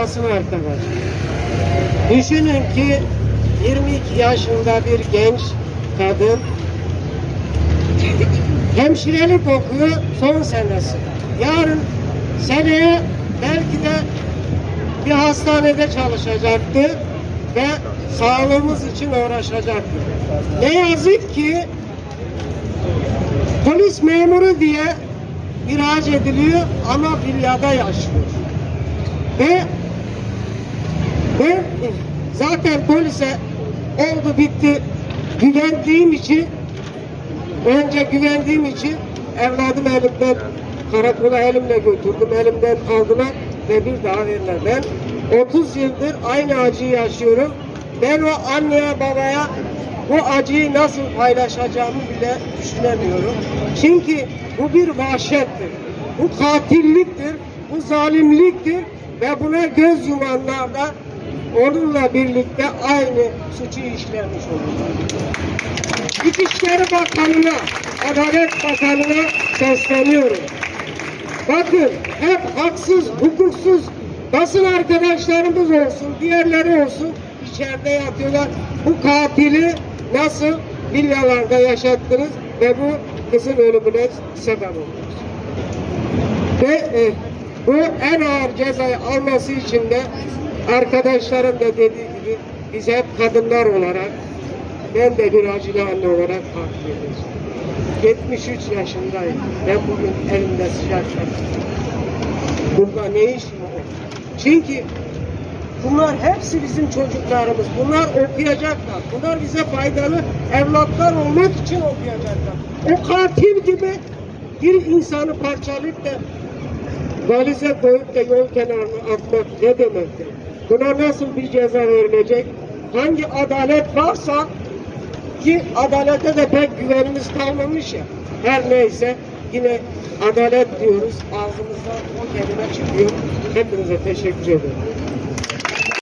basın arkadaşlar. Düşünün ki 22 yaşında bir genç kadın hemşirelik okuyor son senesi. Yarın seneye belki de bir hastanede çalışacaktı ve sağlığımız için uğraşacaktı. Ne yazık ki polis memuru diye ihraç ediliyor ama villada yaşıyor. Ve ben zaten polise oldu bitti güvendiğim için önce güvendiğim için evladım elimden karakola elimle götürdüm elimden aldılar ve bir daha verirler. Ben 30 yıldır aynı acıyı yaşıyorum. Ben o anneye babaya bu acıyı nasıl paylaşacağımı bile düşünemiyorum. Çünkü bu bir vahşettir. Bu katilliktir. Bu zalimliktir. Ve buna göz yumanlar da onunla birlikte aynı suçu işlemiş olurlar. İçişleri Bakanı'na, Adalet Bakanı'na sesleniyorum. Bakın hep haksız, hukuksuz basın arkadaşlarımız olsun, diğerleri olsun içeride yatıyorlar. Bu katili nasıl villalarda yaşattınız ve bu kızın ölümüne sebep oldunuz. Ve e, bu en ağır cezayı alması için de arkadaşlarım da dediği gibi biz hep kadınlar olarak ben de bir acılı anne olarak edeceğim. 73 yaşındayım. Ben bugün elimde sıcak Burada ne işim var? Çünkü bunlar hepsi bizim çocuklarımız. Bunlar okuyacaklar. Bunlar bize faydalı evlatlar olmak için okuyacaklar. O katil gibi bir insanı parçalayıp da valize koyup da yol kenarına atmak ne demektir? Buna nasıl bir ceza verilecek? Hangi adalet varsa ki adalete de pek güvenimiz kalmamış ya. Her neyse yine adalet diyoruz. Ağzımızdan o kelime çıkıyor. Hepinize teşekkür ederim.